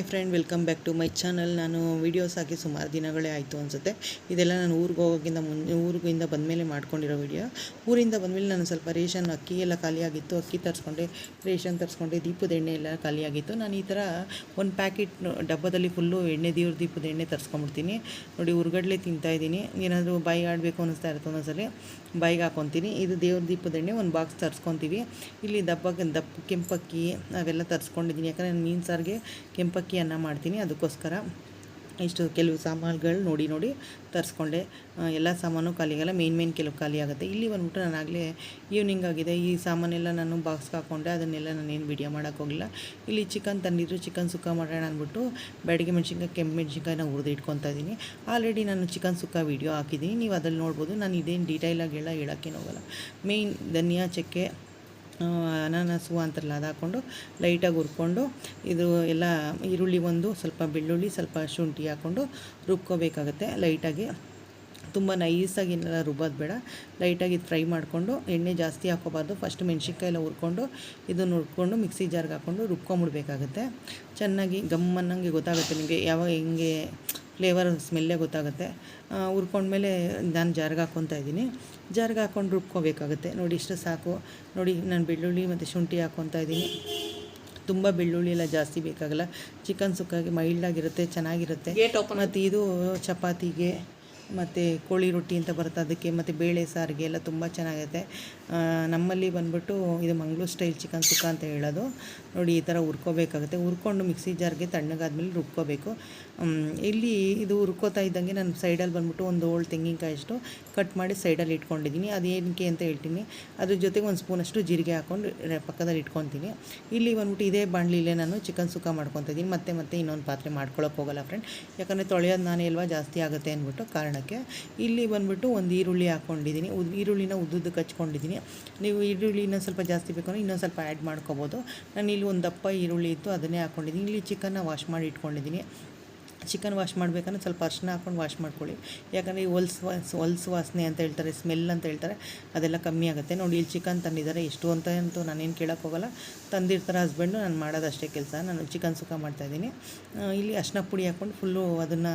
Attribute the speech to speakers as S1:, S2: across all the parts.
S1: Hi friend, welcome back to my channel. ನಾನು videos ಹಾಕಿ ಸುಮಾರು ದಿನಗಳೇ ಆಯಿತು ಅನಿಸುತ್ತೆ. ಇದೆಲ್ಲ ನಾನು ಊರಿಗೆ ಹೋಗೋಕ್ಕಿಂತ ಮುನ್, ಊರಿಗಿಂದ ಬಂದಮೇಲೆ ಮಾಡ್ಕೊಂಡಿರೋ ವೀಡಿಯೋ ಊರಿಂದ ಬಂದಮೇಲೆ ನಾನು ಸ್ವಲ್ಪ ರೇಷನ್, ಅಕ್ಕಿ ಎಲ್ಲ ಖಾಲಿಯಾಗಿತ್ತು ಅಕ್ಕಿ ತರಿಸ್ಕೊಂಡೆ, ರೇಷನ್ ತರಿಸ್ಕೊಂಡೆ, ದೀಪದ ಎಣ್ಣೆ ಎಲ್ಲ ಖಾಲಿಯಾಗಿತ್ತು ನಾನು ಈ ಥರ ಒಂದು ಪ್ಯಾಕೆಟ್ ಡಬ್ಬದಲ್ಲಿ ಫುಲ್ಲು ಎಣ್ಣೆ, ದೇವ್ರ ದೀಪದ ಎಣ್ಣೆ ತರಿಸ್ಕೊಂಬಿಡ್ತೀನಿ. ನೋಡಿ, ಉರ್ಗಡ್ಲೆ ತಿಂತಾಯಿದ್ದೀನಿ ಏನಾದರೂ ಬಾಯಿಗೆ ಆಡಬೇಕು ಅನ್ನಿಸ್ತಾ ಇರುತ್ತೆ ಒಂದೊಂದ್ಸರಿ ಬಾಯಿಗೆ ಹಾಕ್ಕೊತೀನಿ ಇದು ದೇವ್ರ ದೀಪದ ಎಣ್ಣೆ, ಒಂದು ಬಾಕ್ಸ್ ತರಿಸ್ಕೊತೀವಿ. ಇಲ್ಲಿ ದಪ್ಪ ದಪ್ಪ ಕೆಂಪಕ್ಕಿ ಅವೆಲ್ಲ ತರಿಸ್ಕೊಂಡಿದ್ದೀನಿ. ಯಾಕಂದರೆ ನಾನು ಮೀನು ಸಾರಿಗೆ ಕೆಂಪಕ್ಕಿ ಅನ್ನ ಮಾಡ್ತೀನಿ. ಅದಕ್ಕೋಸ್ಕರ ಇಷ್ಟು ಕೆಲವು ಸಾಮಾನುಗಳು ನೋಡಿ ನೋಡಿ ತರಿಸ್ಕೊಂಡೆ. ಎಲ್ಲ ಸಾಮಾನು ಖಾಲಿಯಾಗಲ್ಲ ಮೇನ್ ಮೇನ್ ಕೆಲವು ಖಾಲಿ ಆಗುತ್ತೆ. ಇಲ್ಲಿ ಬಂದ್ಬಿಟ್ಟು ನಾನು ಆಗಲೇ ಈವ್ನಿಂಗ್ ಆಗಿದೆ. ಈ ಸಾಮಾನೆಲ್ಲ ನಾನು ಬಾಕ್ಸ್ಗೆ ಹಾಕ್ಕೊಂಡೆ ಅದನ್ನೆಲ್ಲ ನಾನೇನು ವಿಡಿಯೋ ಮಾಡೋಕ್ಕೋಗಿಲ್ಲ ಇಲ್ಲಿ ಚಿಕನ್ ತಂದಿದ್ರು. ಚಿಕನ್ ಸುಕ್ಕ ಮಾಡೋಣ ಅಂದ್ಬಿಟ್ಟು ಬೆಳಗ್ಗೆ ಮೆಣಸಿನ್ಕಾಯಿ, ಕೆಂಪು ಮೆಣಸಿನ್ಕಾಯಿನ ಹುರಿದು ಇಟ್ಕೊತಾ ಇದ್ದೀನಿ. ಆಲ್ರೆಡಿ ನಾನು ಚಿಕನ್ ಸುಕ್ಕ ವಿಡಿಯೋ ಹಾಕಿದ್ದೀನಿ. ನೀವು ಅದ್ರಲ್ಲಿ ನೋಡ್ಬೋದು. ನಾನು ಇದೇನು ಡೀಟೇಲಾಗಿ ಎಲ್ಲ ಹೇಳೋಕ್ಕೇನು ಹೋಗಲ್ಲ. ಮೇಯ್ನ್ ಧನಿಯಾ, ಚಕ್ಕೆ ಅನಾನಸು ಅಂತಾರಲ್ಲ ಅದಾಕೊಂಡು ಲೈಟಾಗಿ ಹುರ್ಕೊಂಡು ಇದು ಎಲ್ಲ ಈರುಳ್ಳಿ ಒಂದು ಸ್ವಲ್ಪ ಬೆಳ್ಳುಳ್ಳಿ, ಸ್ವಲ್ಪ ಶುಂಠಿ ಹಾಕ್ಕೊಂಡು ರುಬ್ಕೋಬೇಕಾಗುತ್ತೆ ಲೈಟಾಗಿ ತುಂಬ ನೈಸಾಗಿ ಏನೆಲ್ಲ ರುಬ್ಬೋದು ಬೇಡ. ಲೈಟಾಗಿ ಇದು ಫ್ರೈ ಮಾಡಿಕೊಂಡು ಎಣ್ಣೆ ಜಾಸ್ತಿ ಹಾಕೋಬಾರ್ದು ಫಸ್ಟ್ ಮೆಣಸಿನ್ಕಾಯಿ ಎಲ್ಲ ಹುರ್ಕೊಂಡು ಇದನ್ನು ಹುರ್ಕೊಂಡು ಮಿಕ್ಸಿ ಜಾರ್ಗೆ ಹಾಕ್ಕೊಂಡು ರುಬ್ಕೊಂಬಿಡ್ಬೇಕಾಗುತ್ತೆ. ಚೆನ್ನಾಗಿ ಗಮ್ಮನ್ನಂಗೆ ಗೊತ್ತಾಗುತ್ತೆ ನಿಮಗೆ ಯಾವಾಗ ಹೆಂಗೆ ಫ್ಲೇವರ್ ಸ್ಮೆಲ್ಲೇ ಗೊತ್ತಾಗುತ್ತೆ. ಹುರ್ಕೊಂಡ್ಮೇಲೆ ನಾನು ಜಾರ್ಗೆ ಹಾಕ್ಕೊತಾ ಇದ್ದೀನಿ. ಜಾರ್ಗೆ ಹಾಕೊಂಡು ರುಬ್ಕೋಬೇಕಾಗುತ್ತೆ. ನೋಡಿ ಇಷ್ಟು ಸಾಕು. ನೋಡಿ ನಾನು ಬೆಳ್ಳುಳ್ಳಿ ಮತ್ತು ಶುಂಠಿ ಹಾಕ್ಕೊತಾ ಇದ್ದೀನಿ. ತುಂಬ ಬೆಳ್ಳುಳ್ಳಿ ಎಲ್ಲ ಜಾಸ್ತಿ ಬೇಕಾಗಲ್ಲ. ಚಿಕನ್ ಸುಕ್ಕಾಗಿ ಮೈಲ್ಡಾಗಿರುತ್ತೆ ಚೆನ್ನಾಗಿರುತ್ತೆ. ಮತ್ತು ಇದು ಚಪಾತಿಗೆ ಮತ್ತು ಕೋಳಿ ರೊಟ್ಟಿ ಅಂತ ಬರುತ್ತೆ ಅದಕ್ಕೆ, ಮತ್ತು ಬೇಳೆ ಸಾರಿಗೆ ಎಲ್ಲ ತುಂಬ ಚೆನ್ನಾಗಿರುತ್ತೆ ನಮ್ಮಲ್ಲಿ ಬಂದ್ಬಿಟ್ಟು ಇದು ಮಂಗ್ಳೂರು ಸ್ಟೈಲ್ ಚಿಕನ್ ಸುಕ್ಕ ಅಂತ ಹೇಳೋದು. ನೋಡಿ, ಈ ಥರ ಹುರ್ಕೋಬೇಕಾಗುತ್ತೆ. ಹುರ್ಕೊಂಡು ಮಿಕ್ಸಿ ಜಾರ್ಗೆ ತಣ್ಣಗಾದ್ಮೇಲೆ ರುಬ್ಕೋಬೇಕು. ಇಲ್ಲಿ ಇದು ಹುರ್ಕೋತಾ ಇದ್ದಂಗೆ ನಾನು ಸೈಡಲ್ಲಿ ಬಂದ್ಬಿಟ್ಟು ಒಂದು ಓಲ್ಡ್ ತೆಂಗಿನಕಾಯಿ ಅಷ್ಟು ಕಟ್ ಮಾಡಿ ಸೈಡಲ್ಲಿ ಇಟ್ಕೊಂಡಿದ್ದೀನಿ. ಅದೇನಕ್ಕೆ ಅಂತ ಹೇಳ್ತೀನಿ. ಅದ್ರ ಜೊತೆಗೆ ಒಂದು ಸ್ಪೂನಷ್ಟು ಜೀರಿಗೆ ಹಾಕ್ಕೊಂಡು ಪಕ್ಕದಲ್ಲಿ ಇಟ್ಕೊತೀನಿ. ಇಲ್ಲಿ ಬಂದ್ಬಿಟ್ಟು ಇದೇ ಬಾಣಲಿಲೇ ನಾನು ಚಿಕನ್ ಸುಕ್ಕ ಮಾಡ್ಕೊತಿದ್ದೀನಿ ಮತ್ತೆ ಮತ್ತೆ ಇನ್ನೊಂದು ಪಾತ್ರೆ ಮಾಡ್ಕೊಳ್ಳೋಕೆ ಹೋಗಲ್ಲ ಫ್ರೆಂಡ್ ಯಾಕಂದರೆ ತೊಳೆಯೋದು ನಾನೇ ಅಲ್ವಾ ಜಾಸ್ತಿ ಆಗುತ್ತೆ ಅಂದ್ಬಿಟ್ಟು ಕಾರಣಕ್ಕೆ ಇಲ್ಲಿ ಬಂದುಬಿಟ್ಟು ಒಂದು ಈರುಳ್ಳಿ ಹಾಕ್ಕೊಂಡಿದ್ದೀನಿ ಈರುಳ್ಳಿನ ಉದ್ದುದ್ದು ಕಚ್ಕೊಂಡಿದ್ದೀನಿ. ನೀವು ಈರುಳ್ಳಿ ಇನ್ನೊಂದು ಸ್ವಲ್ಪ ಜಾಸ್ತಿ ಬೇಕು ಅಂದರೆ ಇನ್ನೊಂದು ಸ್ವಲ್ಪ ಆ್ಯಡ್ ಮಾಡ್ಕೋಬೋದು. ನಾನು ಇಲ್ಲಿ ಒಂದು ದಪ್ಪ ಈರುಳ್ಳಿ ಇತ್ತು, ಅದನ್ನೇ ಹಾಕ್ಕೊಂಡಿದ್ದೀನಿ ಇಲ್ಲಿ ಚಿಕನ್ನ ವಾಶ್ ಮಾಡಿ ಇಟ್ಕೊಂಡಿದ್ದೀನಿ. ಚಿಕನ್ ವಾಶ್ ಮಾಡಬೇಕಂದ್ರೆ ಸ್ವಲ್ಪ ಅರ್ಶಿನ ಹಾಕ್ಕೊಂಡು ವಾಶ್ ಮಾಡ್ಕೊಳ್ಳಿ. ಯಾಕಂದರೆ ಈ ಹೊಲ್ಸ್ ವಾಸ್ ಹೊಲ್ಸ್ ವಾಸನೆ ಅಂತ ಹೇಳ್ತಾರೆ ಸ್ಮೆಲ್ ಅಂತ ಹೇಳ್ತಾರೆ, ಅದೆಲ್ಲ ಕಮ್ಮಿ ಆಗುತ್ತೆ. ನೋಡಿ, ಇಲ್ಲಿ ಚಿಕನ್ ತಂದಿದ್ದಾರೆ. ಎಷ್ಟು ಅಂತ ಅಂತೂ ನಾನೇನು ಕೇಳೋಕ್ಕೆ ಹೋಗಲ್ಲ. ತಂದಿರ್ತಾರೆ ಹಸ್ಬೆಂಡು ನಾನು ಮಾಡೋದಷ್ಟೇ ಕೆಲಸ. ನಾನು ಚಿಕನ್ ಸುಖ ಮಾಡ್ತಾಯಿದ್ದೀನಿ ಇಲ್ಲಿ ಅರ್ಶಿನ ಪುಡಿ ಹಾಕ್ಕೊಂಡು ಫುಲ್ಲು ಅದನ್ನು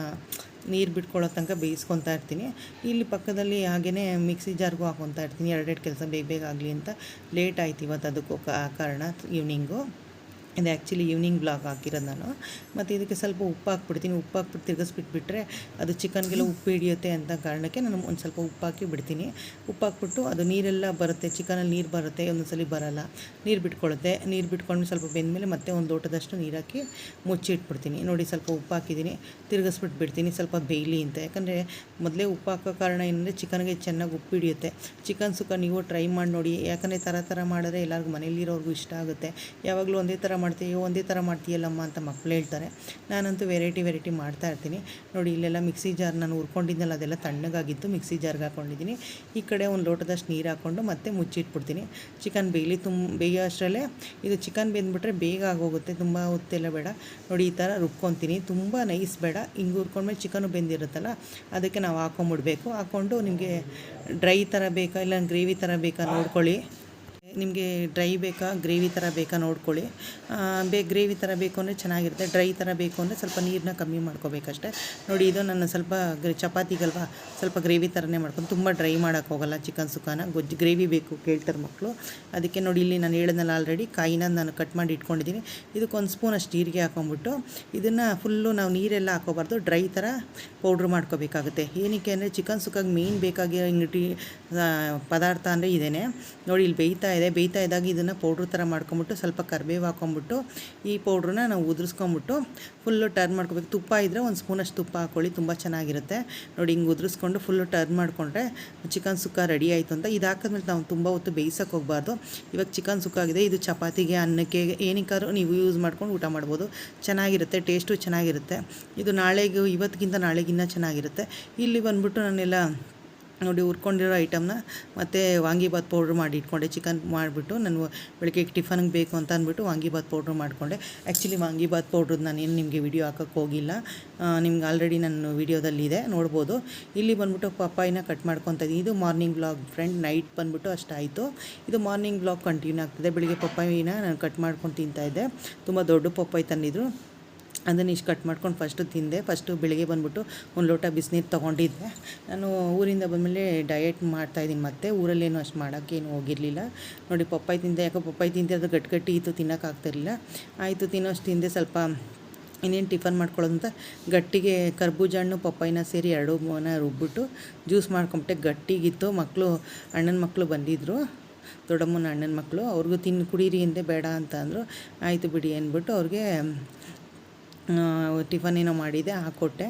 S1: ನೀರು ಬಿಟ್ಕೊಳ್ಳೋ ತನಕ ಬೇಯಿಸ್ಕೊತಾ ಇರ್ತೀನಿ. ಇಲ್ಲಿ ಪಕ್ಕದಲ್ಲಿ ಹಾಗೆಯೇ ಮಿಕ್ಸಿ ಜಾರ್ಗೂ ಹಾಕೊತಾ ಇರ್ತೀನಿ. ಎರಡೆರಡು ಕೆಲಸ ಬೇಗ ಬೇಗ ಆಗಲಿ ಅಂತ ಲೇಟ್ ಆಯ್ತು ಇವತ್ತು ಅದಕ್ಕೂ ಕಾರಣ ಈವ್ನಿಂಗು ಇದು ಆ್ಯಕ್ಚುಲಿ ಈವ್ನಿಂಗ್ ಬ್ಲಾಗ್ ಹಾಕಿರೋದು ನಾನು. ಮತ್ತು ಇದಕ್ಕೆ ಸ್ವಲ್ಪ ಉಪ್ಪು ಹಾಕ್ಬಿಡ್ತೀನಿ ಉಪ್ಪು ಹಾಕ್ಬಿಟ್ಟು ತಿರ್ಗಿಸ್ಬಿಟ್ಬಿಟ್ರೆ ಅದು ಚಿಕನ್ಗೆಲ್ಲ ಉಪ್ಪು ಹಿಡಿಯುತ್ತೆ ಅಂತ ಕಾರಣಕ್ಕೆ ನಾನು ಒಂದು ಸ್ವಲ್ಪ ಉಪ್ಪು ಹಾಕಿ ಬಿಡ್ತೀನಿ. ಉಪ್ಪು ಹಾಕ್ಬಿಟ್ಟು ಅದು ನೀರೆಲ್ಲ ಬರುತ್ತೆ. ಚಿಕನಲ್ಲಿ ನೀರು ಬರುತ್ತೆ. ಒಂದೊಂದ್ಸಲಿ ಬರಲ್ಲ. ನೀರು ಬಿಟ್ಕೊಳ್ಳುತ್ತೆ. ನೀರು ಬಿಟ್ಕೊಂಡು ಸ್ವಲ್ಪ ಬೆಂದಮೇಲೆ ಮತ್ತೆ ಒಂದು ಲೋಟದಷ್ಟು ನೀರು ಹಾಕಿ ಮುಚ್ಚಿಟ್ಬಿಡ್ತೀನಿ. ನೋಡಿ ಸ್ವಲ್ಪ ಉಪ್ಪು ಹಾಕಿದ್ದೀನಿ ತಿರ್ಗಿಸ್ಬಿಟ್ಟು ಬಿಡ್ತೀನಿ ಸ್ವಲ್ಪ ಬೇಯ್ಲಿ ಅಂತ. ಯಾಕಂದರೆ ಮೊದಲೇ ಉಪ್ಪು ಹಾಕೋ ಕಾರಣ ಏನಂದರೆ ಚಿಕನ್ಗೆ ಚೆನ್ನಾಗಿ ಉಪ್ಪು ಹಿಡಿಯುತ್ತೆ. ಚಿಕನ್ ಸುಖ ನೀವು ಟ್ರೈ ಮಾಡಿ ನೋಡಿ. ಯಾಕಂದರೆ ಥರ ಥರ ಮಾಡಿದ್ರೆ ಎಲ್ಲರಿಗೂ ಮನೇಲಿರೋರ್ಗೂ ಇಷ್ಟ ಆಗುತ್ತೆ. ಯಾವಾಗಲೂ ಒಂದೇ ಥರ ಮಾಡ್ತೀವಿ ಒಂದೇ ಥರ ಮಾಡ್ತೀಯಲ್ಲಮ್ಮ ಅಂತ ಮಕ್ಕಳು ಹೇಳ್ತಾರೆ. ನಾನಂತೂ ವೆರೈಟಿ ವೆರೈಟಿ ಮಾಡ್ತಾ ಇರ್ತೀನಿ. ನೋಡಿ, ಇಲ್ಲೆಲ್ಲ ಮಿಕ್ಸಿ ಜಾರ್ ನಾನು ಹುರ್ಕೊಂಡಿದ್ದೆನಲ್ಲ ಅದೆಲ್ಲ ತಣ್ಣಗಾಗಿತ್ತು. ಮಿಕ್ಸಿ ಜಾರ್ಗೆ ಹಾಕ್ಕೊಂಡಿದ್ದೀನಿ ಈ ಕಡೆ ಒಂದು ಲೋಟದಷ್ಟು ನೀರು ಹಾಕ್ಕೊಂಡು ಮತ್ತೆ ಮುಚ್ಚಿಟ್ಬಿಡ್ತೀನಿ. ಚಿಕನ್ ಬೇಯಲಿ ತುಂಬ ಬೇಯೋ ಅಷ್ಟರಲ್ಲೇ ಇದು ಚಿಕನ್ ಬೆಂದ್ಬಿಟ್ರೆ ಬೇಗ ಆಗೋಗುತ್ತೆ. ತುಂಬ ಹೊತ್ತೆಲ್ಲ ಬೇಡ. ನೋಡಿ, ಈ ಥರ ರುಬ್ಕೊತೀನಿ. ತುಂಬ ನೈಸ್ ಬೇಡ. ಹಿಂಗೆ ಹುರ್ಕೊಂಡ್ಮೇಲೆ ಚಿಕನು ಬೆಂದಿರುತ್ತಲ್ಲ, ಅದಕ್ಕೆ ನಾವು ಹಾಕೊಂಬಿಡ್ಬೇಕು. ಹಾಕ್ಕೊಂಡು ನಿಮಗೆ ಡ್ರೈ ಥರ ಬೇಕಾ, ಇಲ್ಲ ಗ್ರೇವಿ ಥರ ಬೇಕಾ ನೋಡ್ಕೊಳ್ಳಿ. ನಿಮಗೆ ಡ್ರೈ ಬೇಕಾ, ಗ್ರೇವಿ ಥರ ಬೇಕಾ ನೋಡ್ಕೊಳ್ಳಿ. ಬೇ, ಗ್ರೇವಿ ಥರ ಬೇಕು ಅಂದರೆ ಚೆನ್ನಾಗಿರುತ್ತೆ, ಡ್ರೈ ಥರ ಬೇಕು ಅಂದರೆ ಸ್ವಲ್ಪ ನೀರನ್ನ ಕಮ್ಮಿ ಮಾಡ್ಕೋಬೇಕಷ್ಟೆ. ನೋಡಿ, ಇದು ನನ್ನ ಸ್ವಲ್ಪ ಚಪಾತಿಗಲ್ವ, ಸ್ವಲ್ಪ ಗ್ರೇವಿ ಥರನೇ ಮಾಡ್ಕೊಂಡು ತುಂಬ ಡ್ರೈ ಮಾಡೋಕ್ಕೋಗಲ್ಲ ಚಿಕನ್ ಸುಖಾನ ಗೊಜ್ಜು, ಗ್ರೇವಿ ಬೇಕು ಕೇಳ್ತಾರೆ ಮಕ್ಕಳು. ಅದಕ್ಕೆ ನೋಡಿ, ಇಲ್ಲಿ ನಾನು ಹೇಳಿದ್ನಲ್ಲ ಆಲ್ರೆಡಿ ಕಾಯಿನ ನಾನು ಕಟ್ ಮಾಡಿ ಇಟ್ಕೊಂಡಿದ್ದೀನಿ. ಇದಕ್ಕೊಂದು ಸ್ಪೂನ್ ಅಷ್ಟು ಜೀರಿಗೆ ಹಾಕೊಂಡ್ಬಿಟ್ಟು ಇದನ್ನು ಫುಲ್ಲು ನಾವು ನೀರೆಲ್ಲ ಹಾಕೋಬಾರ್ದು, ಡ್ರೈ ಥರ ಪೌಡ್ರ್ ಮಾಡ್ಕೋಬೇಕಾಗುತ್ತೆ. ಏನಕ್ಕೆ ಅಂದರೆ ಚಿಕನ್ ಸುಕ್ಕಾಗಿ ಮೇಯ್ನ್ ಬೇಕಾಗಿರೋ ಇಂಗ್ಟಿ ಪದಾರ್ಥ ಅಂದರೆ ಇದೇನೆ. ನೋಡಿ, ಇಲ್ಲಿ ಬೇಯ್ತಾ ಇದೆ. ಬೇಯ್ತಾ ಇದ್ದಾಗ ಇದನ್ನು ಪೌಡ್ರ್ ಥರ ಮಾಡ್ಕೊಂಬಿಟ್ಟು ಸ್ವಲ್ಪ ಕರಿಬೇವು ಹಾಕೊಂಬಿಟ್ಟು ಈ ಪೌಡ್ರನ್ನ ನಾವು ಉದುರಿಸ್ಕೊಂಬಿಟ್ಟು ಫುಲ್ಲು ಟರ್ನ್ ಮಾಡ್ಕೋಬೇಕು. ತುಪ್ಪ ಇದ್ದರೆ ಒಂದು ಸ್ಪೂನಷ್ಟು ತುಪ್ಪ ಹಾಕ್ಕೊಳ್ಳಿ ತುಂಬ ಚೆನ್ನಾಗಿರುತ್ತೆ. ನೋಡಿ ಹಿಂಗೆ ಉದುರಿಸ್ಕೊಂಡು ಫುಲ್ಲು ಟರ್ನ್ ಮಾಡಿಕೊಂಡ್ರೆ ಚಿಕನ್ ಸುಕ್ಕ ರೆಡಿ ಆಯಿತು ಅಂತ. ಇದು ಹಾಕಿದ್ಮೇಲೆ ನಾವು ತುಂಬ ಹೊತ್ತು ಬೇಯಿಸೋಕೆ ಹೋಗ್ಬಾರ್ದು. ಇವಾಗ ಚಿಕನ್ ಸುಕ್ಕ ಆಗಿದೆ, ಇದು ಚಪಾತಿಗೆ, ಅನ್ನಕ್ಕೆ, ಏನಕ್ಕಾದ್ರೂ ನೀವು ಯೂಸ್ ಮಾಡ್ಕೊಂಡು ಊಟ ಮಾಡ್ಬೋದು. ಚೆನ್ನಾಗಿರುತ್ತೆ ಟೇಸ್ಟು ಚೆನ್ನಾಗಿರುತ್ತೆ. ಇದು ನಾಳೆಗೂ, ಇವತ್ತಿಗಿಂತ ನಾಳೆಗಿನ್ನ ಚೆನ್ನಾಗಿರುತ್ತೆ. ಇಲ್ಲಿ ಬಂದ್ಬಿಟ್ಟು ನಾನೆಲ್ಲ ನೋಡಿ ಹುರ್ಕೊಂಡಿರೋ ಐಟಮ್ನ ಮತ್ತು ವಾಂಗಿಬಾತ್ ಪೌಡ್ರ್ ಮಾಡಿ ಇಟ್ಕೊಂಡೆ ಚಿಕನ್ ಮಾಡಿಬಿಟ್ಟು ನಾನು ಬೆಳಗ್ಗೆ ಟಿಫನ್ಗೆ ಬೇಕು ಅಂತ ಅಂದ್ಬಿಟ್ಟು ವಾಂಗಿಬಾತ್ ಪೌಡ್ರ್ ಮಾಡಿಕೊಂಡೆ. ಆ್ಯಕ್ಚುಲಿ ವಾಂಗಿಬಾತ್ ಪೌಡ್ರದ್ದು ಏನು ನಿಮಗೆ ವಿಡಿಯೋ ಹಾಕೋಕ್ಕೆ ಹೋಗಿಲ್ಲ. ನಿಮ್ಗೆ ಆಲ್ರೆಡಿ ನನ್ನ ವೀಡಿಯೋದಲ್ಲಿದೆ ನೋಡ್ಬೋದು. ಇಲ್ಲಿ ಬಂದ್ಬಿಟ್ಟು ಪಪ್ಪಾಯಿನ ಕಟ್ ಮಾಡ್ಕೊತ ಇದು ಮಾರ್ನಿಂಗ್ ಬ್ಲಾಗ್ ಫ್ರೆಂಡ್ ನೈಟ್ ಬಂದ್ಬಿಟ್ಟು ಅಷ್ಟಾಯಿತು ಇದು ಮಾರ್ನಿಂಗ್ ಬ್ಲಾಗ್ ಕಂಟಿನ್ಯೂ ಆಗ್ತದೆ. ಬೆಳಿಗ್ಗೆ ಪಪ್ಪಾಯಿನ ನಾನು ಕಟ್ ಮಾಡ್ಕೊಂಡು ತಿಂತಾಯಿದ್ದೆ ತುಂಬ ದೊಡ್ಡ ಪಪ್ಪಾಯಿ ತಂದಿದ್ರು. ಅದನ್ನು ಇಷ್ಟು ಕಟ್ ಮಾಡ್ಕೊಂಡು ಫಸ್ಟು ತಿಂದೆ. ಫಸ್ಟು ಬೆಳಿಗ್ಗೆ ಬಂದುಬಿಟ್ಟು ಒಂದು ಲೋಟ ಬಿಸಿನೀರು ತೊಗೊಂಡಿದ್ದೆ. ನಾನು ಊರಿಂದ ಬಂದಮೇಲೆ ಡಯಟ್ ಮಾಡ್ತಾಯಿದ್ದೀನಿ ಮತ್ತೆ. ಊರಲ್ಲೇನು ಅಷ್ಟು ಮಾಡೋಕ್ಕೇನು ಹೋಗಿರಲಿಲ್ಲ. ನೋಡಿ ಪಪ್ಪಾಯಿ ತಿಂದೆ. ಯಾಕೋ ಪಪ್ಪಾಯಿ ತಿಂದೆ ಅದು ಗಟ್ಟಿ ಇತ್ತು ತಿನ್ನೋಕ್ಕಾಗ್ತಿರಲಿಲ್ಲ ಆಯಿತು, ತಿನ್ನೋಷ್ಟು ತಿಂದೆ. ಸ್ವಲ್ಪ ಇನ್ನೇನು ಟಿಫನ್ ಮಾಡ್ಕೊಳ್ಳೋದು ಅಂತ ಗಟ್ಟಿಗೆ ಕರ್ಬೂಜ ಹಣ್ಣು, ಪಪ್ಪಾಯಿನ ಸೇರಿ ಎರಡು ಮೂವನ ರುಬ್ಬಿಟ್ಟು ಜ್ಯೂಸ್ ಮಾಡ್ಕೊಂಬಿಟ್ಟೆ. ಗಟ್ಟಿಗಿತ್ತು. ಮಕ್ಕಳು ಅಣ್ಣನ ಮಕ್ಕಳು ಬಂದಿದ್ದರು ದೊಡ್ಡಮ್ಮನ ಅಣ್ಣನ ಮಕ್ಕಳು ಅವ್ರಿಗೂ ತಿನ್ನು ಕುಡೀರಿ ಹಿಂದೆ ಬೇಡ ಅಂತ ಅಂದರು. ಆಯಿತು ಬಿಡಿ ಅಂದ್ಬಿಟ್ಟು ಅವ್ರಿಗೆ ಟಿಫನ್ ಏನೋ ಮಾಡಿದೆ ಹಾಕ್ಕೊಟ್ಟೆ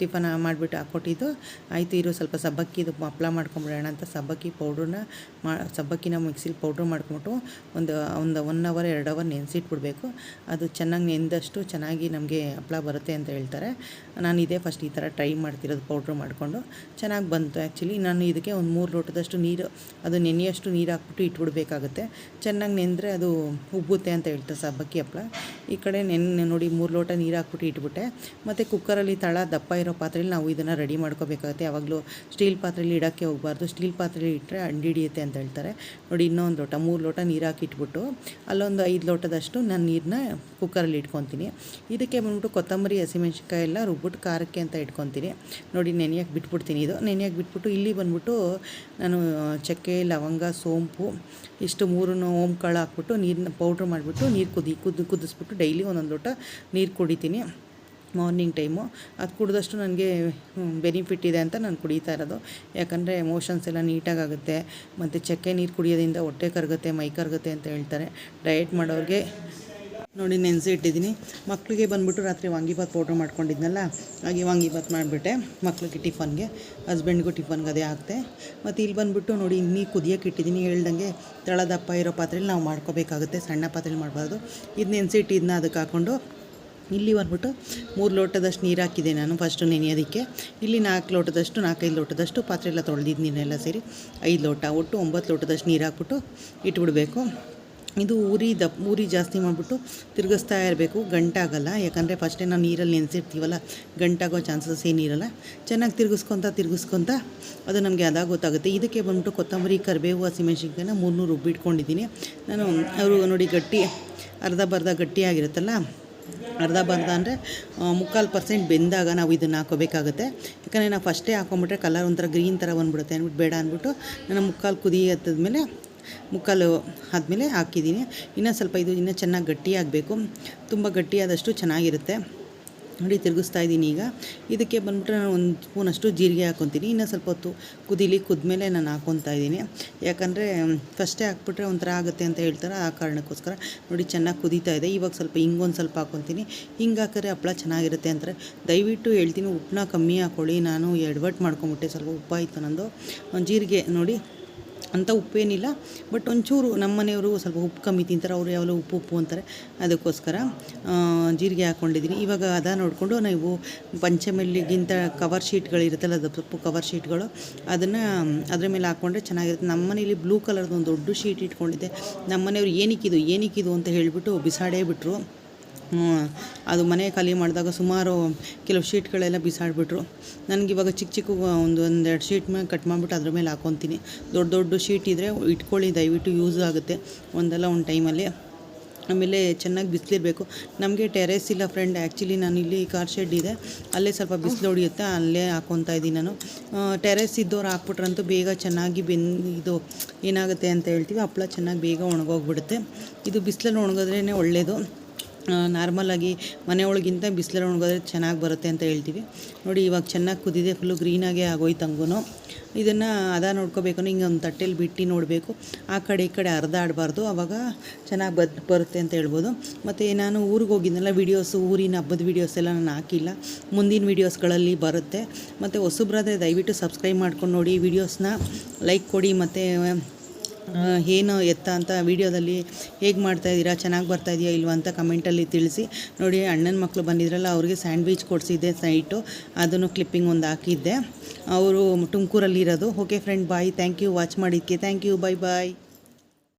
S1: ಟಿಫನ್ ಮಾಡಿಬಿಟ್ಟು ಹಾಕ್ಕೊಟ್ಟಿದ್ದು ಆಯಿತು, ಇರೋ, ಸ್ವಲ್ಪ ಸಬ್ಬಕ್ಕಿದು ಹಪ್ಳ ಮಾಡ್ಕೊಂಬಿಡೋಣ ಅಂತ ಸಬ್ಬಕ್ಕಿ ಪೌಡ್ರನ್ನ ಮಾ, ಸಬ್ಬಕ್ಕಿನ ಮಿಕ್ಸಿಲಿ ಪೌಡ್ರ್ ಮಾಡ್ಕೊಂಬಿಟ್ಟು ಒಂದು ಒಂದು ಒನ್ ಅವರ್ ಎರಡು ಅವರ್ ನೆನೆಸಿಟ್ಬಿಡ್ಬೇಕು. ಅದು ಚೆನ್ನಾಗಿ ನೆಂದಷ್ಟು ಚೆನ್ನಾಗಿ ನಮಗೆ ಹಪ್ಳ ಬರುತ್ತೆ ಅಂತ ಹೇಳ್ತಾರೆ. ನಾನು ಇದೇ ಫಸ್ಟ್ ಈ ಥರ ಟ್ರೈ ಮಾಡ್ತಿರೋದು ಪೌಡ್ರ್ ಮಾಡಿಕೊಂಡು. ಚೆನ್ನಾಗಿ ಬಂತು ಆ್ಯಕ್ಚುಲಿ ನಾನು ಇದಕ್ಕೆ ಒಂದು ಮೂರು ಲೋಟದಷ್ಟು ನೀರು, ಅದು ನೆನೆಯಷ್ಟು ನೀರು ಹಾಕ್ಬಿಟ್ಟು ಇಟ್ಬಿಡ್ಬೇಕಾಗುತ್ತೆ. ಚೆನ್ನಾಗಿ ನೆಂದರೆ ಅದು ಉಬ್ಬುತ್ತೆ ಅಂತ ಹೇಳ್ತಾರೆ ಸಬ್ಬಕ್ಕಿ ಹಪ್ಳ. ಈ ಕಡೆ ನೆನೆ ನೋಡಿ ಮೂರು ಲೋಟ ನೀರು ಹಾಕ್ಬಿಟ್ಟು ಇಟ್ಬಿಟ್ಟೆ. ಮತ್ತು ಕುಕ್ಕರಲ್ಲಿ ತಳ ದಪ್ಪ ಇರೋ ಪಾತ್ರೆಯಲ್ಲಿ ನಾವು ಇದನ್ನು ರೆಡಿ ಮಾಡ್ಕೋಬೇಕಾಗುತ್ತೆ. ಯಾವಾಗಲೂ ಸ್ಟೀಲ್ ಪಾತ್ರೆಯಲ್ಲಿ ಇಡೋಕ್ಕೆ ಹೋಗಬಾರ್ದು. ಸ್ಟೀಲ್ ಪಾತ್ರೆಯಲ್ಲಿ ಇಟ್ಟರೆ ಅಂಡಿ ಹಿಡಿಯುತ್ತೆ ಅಂತ ಹೇಳ್ತಾರೆ. ನೋಡಿ ಇನ್ನೊಂದು ಲೋಟ, ಮೂರು ಲೋಟ ನೀರು ಹಾಕಿಟ್ಬಿಟ್ಟು ಅಲ್ಲೊಂದು ಐದು ಲೋಟದಷ್ಟು ನಾನು ನೀರನ್ನ ಕುಕ್ಕರಲ್ಲಿ ಇಟ್ಕೊತೀನಿ. ಇದಕ್ಕೆ ಬಂದ್ಬಿಟ್ಟು ಕೊತ್ತಂಬರಿ, ಹಸಿಮೆಣ್ಸಿನ್ಕಾಯಿ ಎಲ್ಲ ರುಬ್ಬಿಟ್ಟು ಖಾರಕ್ಕೆ ಅಂತ ಇಟ್ಕೊತೀನಿ. ನೋಡಿ ನೆನೆಯಕ್ಕೆ ಬಿಟ್ಬಿಡ್ತೀನಿ ಇದು. ನೆನೆಯಕ್ಕೆ ಬಿಟ್ಬಿಟ್ಟು ಇಲ್ಲಿ ಬಂದ್ಬಿಟ್ಟು ನಾನು ಚಕ್ಕೆ, ಲವಂಗ, ಸೋಂಪು ಇಷ್ಟು ಮೂರನ್ನು ಓಮ್ ಕಾಳು ಹಾಕ್ಬಿಟ್ಟು ನೀರನ್ನ ಪೌಡ್ರ್ ಮಾಡಿಬಿಟ್ಟು ನೀರು ಕುದಿ ಕುದ್ದು ಕುದಿಸ್ಬಿಟ್ಟು ಡೈಲಿ ಒಂದೊಂದು ಲೋಟ ನೀರು ಕುಡಿತೀನಿ ಮಾರ್ನಿಂಗ್ ಟೈಮು. ಅದು ಕುಡಿದಷ್ಟು ನನಗೆ ಬೆನಿಫಿಟ್ ಇದೆ ಅಂತ ನಾನು ಕುಡಿತಾ ಇರೋದು. ಯಾಕಂದರೆ ಮೋಷನ್ಸ್ ಎಲ್ಲ ನೀಟಾಗುತ್ತೆ ಮತ್ತು ಚಕ್ಕೆ ನೀರು ಕುಡಿಯೋದ್ರಿಂದ ಹೊಟ್ಟೆ ಕರಗುತ್ತೆ, ಮೈ ಕರಗುತ್ತೆ ಅಂತ ಹೇಳ್ತಾರೆ. ಡಯಟ್ ಮಾಡೋರಿಗೆ ನೋಡಿ ನೆನೆಸಿ ಇಟ್ಟಿದ್ದೀನಿ. ಮಕ್ಕಳಿಗೆ ಬಂದುಬಿಟ್ಟು ರಾತ್ರಿ ವಾಂಗಿಭಾತ್ ಪೌಡ್ರ್ ಮಾಡ್ಕೊಂಡಿದ್ನಲ್ಲ, ಹಾಗೆ ವಾಂಗಿಭಾತ್ ಮಾಡಿಬಿಟ್ಟೆ. ಮಕ್ಳಿಗೆ ಟಿಫನ್ಗೆ, ಹಸ್ಬೆಂಡ್ಗೂ ಟಿಫನ್ಗೆ ಅದೇ ಆಗುತ್ತೆ ಮತ್ತು ಇಲ್ಲಿ ಬಂದುಬಿಟ್ಟು ನೋಡಿ ನೀ ಕುದಿಯೋಕೆ ಇಟ್ಟಿದ್ದೀನಿ. ಹೇಳ್ದಂಗೆ ತಳದಪ್ಪ ಇರೋ ಪಾತ್ರೆಯಲ್ಲಿ ನಾವು ಮಾಡ್ಕೋಬೇಕಾಗುತ್ತೆ. ಸಣ್ಣ ಪಾತ್ರೆಯಲ್ಲಿ ಮಾಡಬಾರ್ದು. ಇದು ನೆನೆಸಿ ಅದಕ್ಕೆ ಹಾಕ್ಕೊಂಡು ಇಲ್ಲಿ ಬಂದ್ಬಿಟ್ಟು ಮೂರು ಲೋಟದಷ್ಟು ನೀರು ಹಾಕಿದೆ ನಾನು ಫಸ್ಟು ನೆನೆಯೋದಕ್ಕೆ. ಇಲ್ಲಿ ನಾಲ್ಕು ಲೋಟದಷ್ಟು, ನಾಲ್ಕೈದು ಲೋಟದಷ್ಟು ಪಾತ್ರೆ ಎಲ್ಲ ತೊಳೆದಿದ್ದು ನೀನೆಲ್ಲ ಸೇರಿ. ಐದು ಲೋಟ, ಒಟ್ಟು ಒಂಬತ್ತು ಲೋಟದಷ್ಟು ನೀರು ಹಾಕ್ಬಿಟ್ಟು ಇಟ್ಬಿಡಬೇಕು. ಇದು ಉರಿ ದಪ್ಪ ಉರಿ ಜಾಸ್ತಿ ಮಾಡಿಬಿಟ್ಟು ತಿರುಗಿಸ್ತಾ ಇರಬೇಕು. ಗಂಟಾಗಲ್ಲ, ಯಾಕಂದರೆ ಫಸ್ಟೇ ನಾವು ನೀರಲ್ಲಿ ನೆನೆಸಿರ್ತೀವಲ್ಲ, ಗಂಟಾಗೋ ಚಾನ್ಸಸ್ ಏನಿರಲ್ಲ ಚೆನ್ನಾಗಿ ತಿರುಗಿಸ್ಕೊತ ತಿರುಗಿಸ್ಕೊತ ಅದು ನಮಗೆ ಅದಾಗ ಗೊತ್ತಾಗುತ್ತೆ. ಇದಕ್ಕೆ ಬಂದ್ಬಿಟ್ಟು ಕೊತ್ತಂಬರಿ, ಕರಿಬೇವು ಹಸಿಮೆಣ್ಸಿನ್ಕಾಯಿನ ಮೂರ್ನೂರು ರುಬ್ಬಿಟ್ಕೊಂಡಿದ್ದೀನಿ. ನಾನು ಅವರು ನೋಡಿ ಗಟ್ಟಿ, ಅರ್ಧ ಬರ್ಧ ಗಟ್ಟಿಯಾಗಿರುತ್ತಲ್ಲ ಅರ್ಧ ಬರ್ಧ ಅಂದರೆ ಮುಕ್ಕಾಲು ಪರ್ಸೆಂಟ್ ಬೆಂದಾಗ ನಾವು ಇದನ್ನು ಹಾಕೋಬೇಕಾಗುತ್ತೆ. ಯಾಕಂದರೆ ನಾವು ಫಸ್ಟೇ ಹಾಕೊಂಬಿಟ್ರೆ ಕಲರ್ ಒಂಥರ ಗ್ರೀನ್ ಥರ ಬಂದುಬಿಡುತ್ತೆ ಅಂದ್ಬಿಟ್ಟು ಬೇಡ ಅಂದ್ಬಿಟ್ಟು ನಾನು ಮುಕ್ಕಾಲು ಕುದಿ ಹತ್ತದ್ಮೇಲೆ ಮುಕ್ಕಾಲು ಆದಮೇಲೆ ಹಾಕಿದ್ದೀನಿ. ಇನ್ನೂ ಸ್ವಲ್ಪ ಇದು ಇನ್ನೂ ಚೆನ್ನಾಗಿ ಗಟ್ಟಿಯಾಗಬೇಕು. ತುಂಬ ಗಟ್ಟಿಯಾದಷ್ಟು ಚೆನ್ನಾಗಿರುತ್ತೆ. ನೋಡಿ ತಿರುಗಿಸ್ತಾ ಇದ್ದೀನಿ ಈಗ. ಇದಕ್ಕೆ ಬಂದ್ಬಿಟ್ರೆ ನಾನು ಒಂದು ಸ್ಪೂನಷ್ಟು ಜೀರಿಗೆ ಹಾಕ್ಕೊತೀನಿ ಇನ್ನೂ ಸ್ವಲ್ಪ ಹೊತ್ತು ಕುದೀಲಿ ಕುದ್ಮೇಲೆ ನಾನು ಹಾಕ್ಕೊತಾ ಇದ್ದೀನಿ. ಯಾಕಂದರೆ ಫಸ್ಟೇ ಹಾಕ್ಬಿಟ್ರೆ ಒಂಥರ ಆಗುತ್ತೆ ಅಂತ ಹೇಳ್ತಾರೆ. ಆ ಕಾರಣಕ್ಕೋಸ್ಕರ ನೋಡಿ ಚೆನ್ನಾಗಿ ಕುದೀತಾ ಇದೆ. ಇವಾಗ ಸ್ವಲ್ಪ ಹಿಂಗೊಂದು ಸ್ವಲ್ಪ ಹಾಕ್ಕೊತೀನಿ ಹಿಂಗೆ ಹಾಕಿದ್ರೆ ಹಪ್ಪಳ ಚೆನ್ನಾಗಿರುತ್ತೆ ಅಂತಾರೆ. ದಯವಿಟ್ಟು ಹೇಳ್ತೀನಿ, ಉಪ್ಪನ್ನ ಕಮ್ಮಿ ಹಾಕ್ಕೊಳ್ಳಿ ನಾನು ಎಡ್ವರ್ಟ್ ಮಾಡ್ಕೊಂಬಿಟ್ಟೆ. ಸ್ವಲ್ಪ ಉಪ್ಪಾಯಿತು ನಂದು. ಜೀರಿಗೆ ನೋಡಿ. ಅಂಥ ಉಪ್ಪೇನಿಲ್ಲ. ಬಟ್ ಒಂಚೂರು ನಮ್ಮ ಮನೆಯವರು ಸ್ವಲ್ಪ ಉಪ್ಪು ಕಮ್ಮಿ ತಿಂತಾರೆ. ಅವರು ಯಾವಾಗಲೂ ಉಪ್ಪು ಉಪ್ಪು ಅಂತಾರೆ. ಅದಕ್ಕೋಸ್ಕರ ಜೀರಿಗೆ ಹಾಕ್ಕೊಂಡಿದ್ದೀನಿ ಇವಾಗ ಅದ ನೋಡಿಕೊಂಡು ನಾವು ಪಂಚಮಲ್ಲಿಗಿಂತ ಕವರ್ ಶೀಟ್ಗಳಿರುತ್ತಲ್ಲ ದಪ್ಪು ಕವರ್ ಶೀಟ್ಗಳು ಅದನ್ನು ಅದರ ಮೇಲೆ ಹಾಕ್ಕೊಂಡ್ರೆ ಚೆನ್ನಾಗಿರುತ್ತೆ. ನಮ್ಮ ಮನೇಲಿ ಬ್ಲೂ ಕಲರ್ದು ಒಂದು ದೊಡ್ಡ ಶೀಟ್ ಇಟ್ಕೊಂಡಿದ್ದೆ. ನಮ್ಮ ಮನೆಯವ್ರು ಏನಿಕ್ಕಿದು, ಏನಕ್ಕಿದು ಅಂತ ಹೇಳಿಬಿಟ್ಟು ಬಿಸಾಡೇ ಬಿಟ್ಟರು ಅದು ಮನೆ ಖಾಲಿ ಮಾಡಿದಾಗ ಸುಮಾರು ಕೆಲವು ಶೀಟ್ಗಳೆಲ್ಲ ಬಿಸಾಡಿಬಿಟ್ರು. ನನಗೆ ಇವಾಗ ಚಿಕ್ಕ ಚಿಕ್ಕ ಒಂದು ಒಂದೆರಡು ಶೀಟ್ ಮೇಲೆ ಕಟ್ ಮಾಡಿಬಿಟ್ಟು ಅದ್ರ ಮೇಲೆ ಹಾಕ್ಕೊತೀನಿ ದೊಡ್ಡ ದೊಡ್ಡ ಶೀಟ್ ಇದ್ದರೆ ಇಟ್ಕೊಳ್ಳಿ, ದಯವಿಟ್ಟು ಯೂಸ್ ಆಗುತ್ತೆ ಒಂದಲ್ಲ ಒಂದು ಟೈಮಲ್ಲಿ. ಆಮೇಲೆ ಚೆನ್ನಾಗಿ ಬಿಸಿಲಿರಬೇಕು. ನಮಗೆ ಟೆರೇಸ್ ಇಲ್ಲ ಫ್ರೆಂಡ್ ಆ್ಯಕ್ಚುಲಿ ನಾನು ಇಲ್ಲಿ ಕಾರ್ ಶೆಡ್ ಇದೆ. ಅಲ್ಲೇ ಸ್ವಲ್ಪ ಬಿಸಿಲು ಹೊಡಿಯುತ್ತೆ ಅಲ್ಲೇ ಹಾಕ್ಕೊತಾ ಇದ್ದೀನಿ ನಾನು. ಟೆರೇಸ್ ಇದ್ದವ್ರು ಹಾಕ್ಬಿಟ್ರಂತೂ ಬೇಗ ಚೆನ್ನಾಗಿ ಬೆನ್, ಇದು ಏನಾಗುತ್ತೆ ಅಂತ ಹೇಳ್ತೀವಿ ಹಪ್ಪಳ ಚೆನ್ನಾಗಿ ಬೇಗ ಒಣಗೋಗ್ಬಿಡುತ್ತೆ. ಇದು ಬಿಸಿಲಲ್ಲಿ ಒಣಗಿದ್ರೇ ಒಳ್ಳೆಯದು ನಾರ್ಮಲಾಗಿ ಮನೆ ಒಳಗಿಂತ ಬಿಸಿಲಲ್ಲಿ ಒಣಗೋದ್ರೆ ಚೆನ್ನಾಗಿ ಬರುತ್ತೆ ಅಂತ ಹೇಳ್ತೀವಿ. ನೋಡಿ, ಇವಾಗ ಚೆನ್ನಾಗಿ ಕುದಿದೆ ಫುಲ್ಲು ಗ್ರೀನಾಗೆ ಆಗೋಯ್ತು ಹಂಗೂ ಇದನ್ನು ಅದ ನೋಡ್ಕೋಬೇಕು, ಹಿಂಗೆ ಒಂದು ತಟ್ಟೆಲಿ ಬಿಟ್ಟು ನೋಡಬೇಕು. ಆ ಕಡೆ ಈ ಕಡೆ ಅರ್ಧ ಆಡಬಾರ್ದು ಆವಾಗ ಚೆನ್ನಾಗಿ ಬದ್, ಬರುತ್ತೆ ಅಂತ ಹೇಳ್ಬೋದು. ಮತ್ತು ನಾನು ಊರಿಗೆ ಹೋಗಿದ್ದೆಲ್ಲ ವೀಡಿಯೋಸು ಊರಿನ ಹಬ್ಬದ ವೀಡಿಯೋಸ್ ಎಲ್ಲ ನಾನು ಹಾಕಿಲ್ಲ. ಮುಂದಿನ ವೀಡಿಯೋಸ್ಗಳಲ್ಲಿ ಬರುತ್ತೆ. ಮತ್ತು ಹೊಸಬ್ರಾದ್ರೆ ದಯವಿಟ್ಟು ಸಬ್ಸ್ಕ್ರೈಬ್ ಮಾಡ್ಕೊಂಡು ನೋಡಿ ವೀಡಿಯೋಸ್ನ ಲೈಕ್ ಕೊಡಿ, ಮತ್ತು ಏನು ಎತ್ತ ಅಂತ ವೀಡಿಯೋದಲ್ಲಿ ಹೇಗೆ ಮಾಡ್ತಾಯಿದ್ದೀರಾ ಚೆನ್ನಾಗಿ ಬರ್ತಾ ಇದೆಯಾ ಇಲ್ವಾ ಅಂತ ಕಮೆಂಟಲ್ಲಿ ತಿಳಿಸಿ. ನೋಡಿ, ಅಣ್ಣನ ಮಕ್ಕಳು ಬಂದಿದ್ರಲ್ಲ, ಅವ್ರಿಗೆ ಸ್ಯಾಂಡ್ವಿಚ್ ಕೊಡಿಸಿದ್ದೆ ಸೈಟು ಅದನ್ನು ಕ್ಲಿಪ್ಪಿಂಗ್ ಒಂದು ಹಾಕಿದ್ದೆ. ಅವರು ತುಮಕೂರಲ್ಲಿರೋದು. Okay friend bye thank you watch ಮಾಡಿದ್ದಕ್ಕೆ ಥ್ಯಾಂಕ್ ಯು ಬಾಯ್ ಬಾಯ್